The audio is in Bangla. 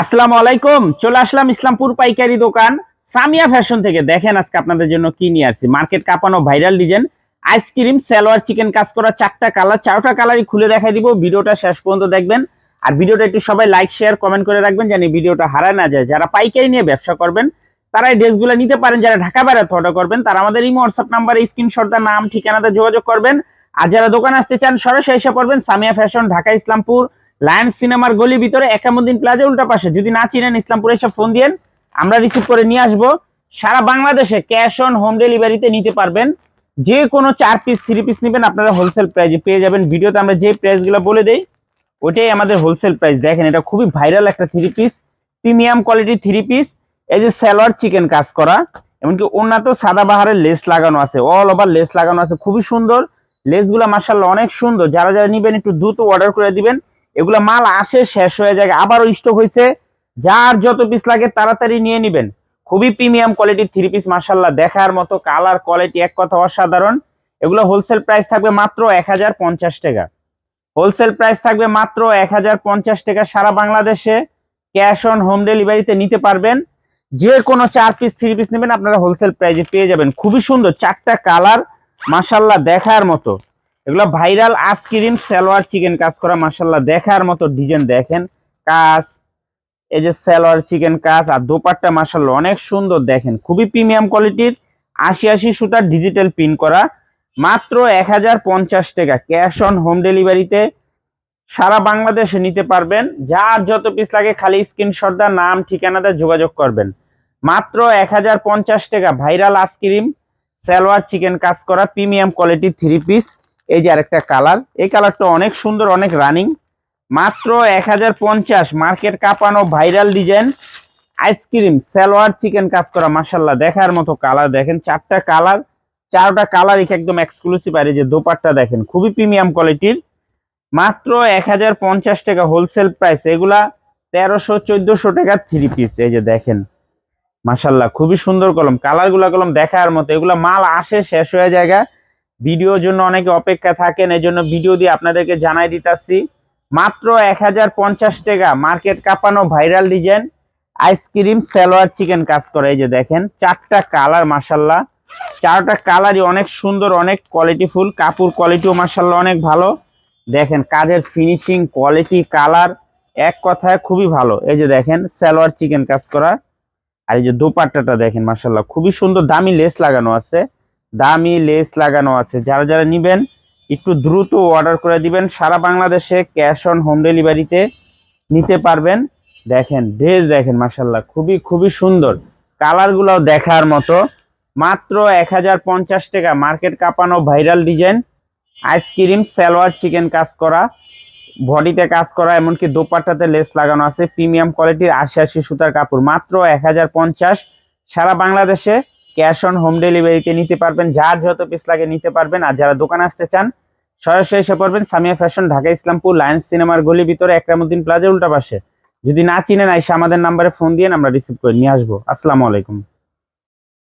আসসালামু আলাইকুম, চলে আসলাম ইসলামপুর পাইকারি দোকান সামিয়া ফ্যাশন থেকে। দেখেন আজকে আপনাদের জন্য কি নিয়ে আসছি। Market viral design, ice cream chikan, কাজ করা চারটা কালার, চারটা কালারই খুলে দিব। ভিডিওটা শেষ পর্যন্ত দেখবেন। আর ভিডিওটা একটু সবাই লাইক, শেয়ার, কমেন্ট করে রাখবেন জানি ভিডিওটা হারায় না যায়। যারা পাইকারি নিয়ে ব্যবসা করবেন, তারা এই ড্রেসগুলো নিতে পারেন। যারা ঢাকা বেড়াতে অর্ডার করবেন, তারা আমাদের এই হোয়াটসঅ্যাপ নাম্বারে স্ক্রিনশট দা নাম ঠিকানাতে যোগাযোগ করবেন। আর যারা দোকান আসতে চান, সরাসরি এসে পড়বেন সামিয়া ফ্যাশন, ঢাকা, ইসলামপুর। লায়ন্স সিনেমার গলির ভিতরে একামুদ্দিন প্লাজা উল্টা পাশে। যদি না চিনেন ইসলামপুরে এসে ফোন দিয়েন, আমরা রিসিভ করে নিয়ে আসব। সারা বাংলাদেশে ক্যাশ অন হোম ডেলিভারিতে নিতে পারবেন। যে কোনো চার পিস থ্রি পিস নেবেন, আপনারা হোলসেল প্রাইজে পেয়ে যাবেন। ভিডিওতে আমরা যে প্রাইসগুলো বলে দেই, ওইটাই আমাদের হোলসেল প্রাইস দেখেন, এটা খুবই ভাইরাল একটা থ্রি পিস প্রিমিয়াম কোয়ালিটির থ্রি পিস এই যে স্যালোয়ার চিকেন কাজ করা, এমনকি তো সাদা বাহারের লেস লাগানো আছে। অল ওভার লেস লাগানো আছে, খুবই সুন্দর। লেসগুলো মার্শাল্লাহ অনেক সুন্দর। যারা যারা নিবেন, একটু দ্রুত অর্ডার করে দিবেন। এগুলো মাল আসে, শেষ হয়ে যায়, আবারও স্টক হয়েছে যার যত পিস লাগে তাড়াতাড়ি নিয়ে নিবেন। খুবই প্রিমিয়াম কোয়ালিটির থ্রি পিস মার্শাল্লাহ দেখার মতো কালার কোয়ালিটি এক কথা অসাধারণ। এগুলো হোলসেল প্রাইস থাকবে মাত্র এক হাজার পঞ্চাশ টাকা। হোলসেল প্রাইস থাকবে মাত্র এক হাজার পঞ্চাশ টাকা সারা বাংলাদেশে। ক্যাশ অন হোম ডেলিভারিতে নিতে পারবেন। যে কোনো চার পিস থ্রি পিস নেবেন, আপনারা হোলসেল প্রাইসে পেয়ে যাবেন। খুবই সুন্দর, চারটা কালার মাসাল্লাহ দেখার মতো। এগুলো ভাইরাল আইসক্রিম, সালোয়ার চিকেন কাজ করা মাসাল্লাহ দেখার মতো ডিজাইন দেখেন। কাজ, এই যে সালোয়ার চিকেন কাজ আর দোপাট্টা মাসাল্লাহ অনেক সুন্দর দেখেন। খুবই প্রিমিয়াম কোয়ালিটির আশি আশি সুতার ডিজিটাল পিন করা। মাত্র এক হাজার পঞ্চাশ টাকা ক্যাশ অন হোম ডেলিভারিতে সারা বাংলাদেশে নিতে পারবেন। যার যত পিস লাগে খালি স্ক্রিনশট দা নাম ঠিকানাতে যোগাযোগ করবেন। মাত্র এক হাজার পঞ্চাশ টাকা ভাইরাল আইসক্রিম, সালোয়ার চিকেন কাজ করা, প্রিমিয়াম কোয়ালিটি থ্রি পিস এই যে আরেকটা কালার। এই কালারটা অনেক সুন্দর, অনেক রানিং। মাত্র এক হাজার পঞ্চাশ, মার্কেট কাঁপানো, viral design. Ice cream, salwar, chikan কাজ করা মাসাল্লাহ দেখার মতো কালার। দেখেন, চারটা কালার চারটা কালার একদম এক্সক্লুসিভ আর এই যে দোপাট্টা দেখেন, খুবই প্রিমিয়াম কোয়ালিটির মাত্র এক হাজার পঞ্চাশ টাকা হোলসেল প্রাইস এগুলা তেরোশো, চোদ্দশো টাকা থ্রি পিস এই যে দেখেন। মাসাল্লাহ খুবই সুন্দর কলম কালারগুলা কলম দেখার মতো, এগুলা মাল আসে, শেষ হয়ে জায়গা ভিডিওর জন্য অনেকে অপেক্ষা থাকেন এই জন্য ভিডিও দিয়ে আপনাদেরকে জানাই দিতেছি। মাত্র এক হাজার পঞ্চাশ টাকা মার্কেট কাঁপানো viral design ice cream salwar chikan কাজ করে। এই যে দেখেন, চারটা কালার মাসাল্লাহ চারটা কালারই অনেক সুন্দর, অনেক কোয়ালিটিফুল কাপড় কোয়ালিটিও মাসাল্লাহ অনেক ভালো। দেখেন, কাজের ফিনিশিং কোয়ালিটি কালার এক কথায় খুবই ভালো। এই যে দেখেন, সালোয়ার চিকেন কাজ করা। আর এই যে দোপাট্টাটা দেখেন মাসাল্লাহ খুবই সুন্দর, দামি লেস লাগানো আছে। দামি লেস লাগানো আছে। যারা যারা নিবেন, একটু দ্রুত অর্ডার করে দিবেন। সারা বাংলাদেশে ক্যাশ অন হোম ডেলিভারিতে নিতে পারবেন। দেখেন ড্রেস দেখেন মাসাল্লাহ খুবই খুবই সুন্দর। কালারগুলো দেখার মতো। মাত্র এক হাজার পঞ্চাশ টাকা। মার্কেট কাঁপানো viral design ice cream salwar chikan কাজ করা বডিতে কাজ করা, এমনকি দোপাট্টাতে লেস লাগানো আছে। প্রিমিয়াম কোয়ালিটির আশি আশি সুতার কাপড়। মাত্র এক হাজার পঞ্চাশ। সারা বাংলাদেশে ক্যাশ অন হোম ডেলিভারিতে নিতে পারবেন, যার যত পিস লাগে নিতে পারবেন। আর যারা দোকান আসতে চান, সরাসরি এসে পড়বেন সামিয়া ফ্যাশন, ঢাকা ইসলামপুর, লায়ন্স সিনেমার গলি ভিতরে, একরামুদ্দিন প্লাজা উল্টা পাশে। যদি না চিনেন, আইসা আমাদের নাম্বারে ফোন দিয়ে আমরা রিসিভ করে নিয়ে আসব। আসসালামু আলাইকুম।